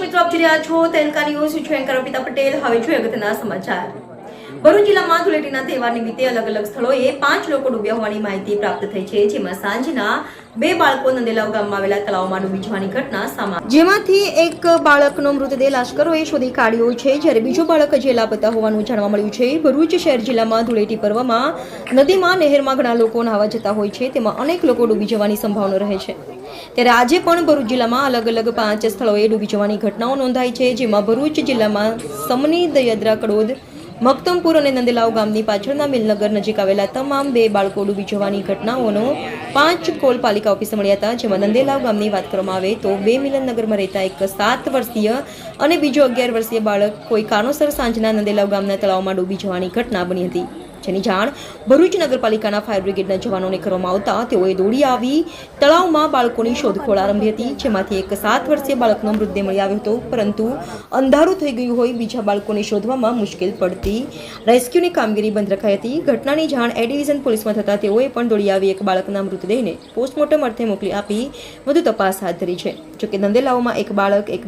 આપ જોઈ રહ્યા છો તેલકા ન્યૂઝ છું એન્કર અર્પિતા પટેલ. હવે જોઈએ અગત્યના સમાચાર. ભરૂચ જિલ્લામાં ધૂળેટીના તહેવાર નિમિત્તે અલગ અલગ સ્થળોએ પાંચ લોકો ડૂબ્યા હોવાની માહિતી પ્રાપ્ત થઈ છે, જેમાં સાંજના બે બાળકો નંદેલાવ ગામમાં આવેલા તળાવમાં ડૂબી જવાની ઘટના સામે જેમાંથી એક બાળકનો મૃતદેહ લાશ્કરોએ શોધી કાઢ્યો છે, જ્યારે બીજો બાળક જે લાપતા હોવાનું જાણવા મળ્યું છે. ભરૂચ શહેર જિલ્લામાં ધૂળેટી પર્વમાં નદીમાં નહેરમાં ઘણા લોકો નહાવા જતા હોય છે, તેમાં અનેક લોકો ડૂબી જવાની સંભાવના રહે છે. ત્યારે આજે પણ ભરૂચ જિલ્લામાં અલગ અલગ પાંચ સ્થળોએ ડૂબી જવાની ઘટનાઓ નોંધાઈ છે, જેમાં ભરૂચ જિલ્લામાં સમની દયદ્રા કડોદ મક્તમપુર અને નંદેલાવ ગામની પાછળના મિલનગર નજીક આવેલા તમામ બે બાળકો ડૂબી જવાની ઘટનાઓનો પાંચ કોલ પાલિકા ઓફિસે મળ્યા હતા. જેમાં નંદેલાવ ગામની વાત કરવામાં આવે તો બે મિલનનગરમાં રહેતા એક સાત વર્ષીય અને બીજો અગિયાર વર્ષીય બાળક કોઈ કારણોસર સાંજના નંદેલાવ ગામના તળાવમાં ડૂબી જવાની ઘટના બની હતી. જેની જાણ ભરૂચ નગરપાલિકાના ફાયર બ્રિગેડના જવાનોને કરવામાં આવતા તેઓએ દોડી આવી. તળાવમાં બાળકોની શોધખોળ આરંભી હતી, જેમાંથી એક સાત વર્ષીય બાળકનો મૃતદેહ મળી આવ્યો હતો, પરંતુ અંધારું થઈ ગયું હોય બીજા બાળકોને શોધવામાં મુશ્કેલ પડતી. રેસ્ક્યુની કામગીરી બંધ રખાઈ હતી. ઘટનાની જાણ એ ડિવિઝન પોલીસમાં થતા તેઓએ પણ દોડી આવી એક બાળકના મૃતદેહને પોસ્ટમોર્ટમ અર્થે મોકલી આપી. વધુ તપાસ હાથ ધરી છે. જોકે નંદેલાવમાં એક બાળક, એક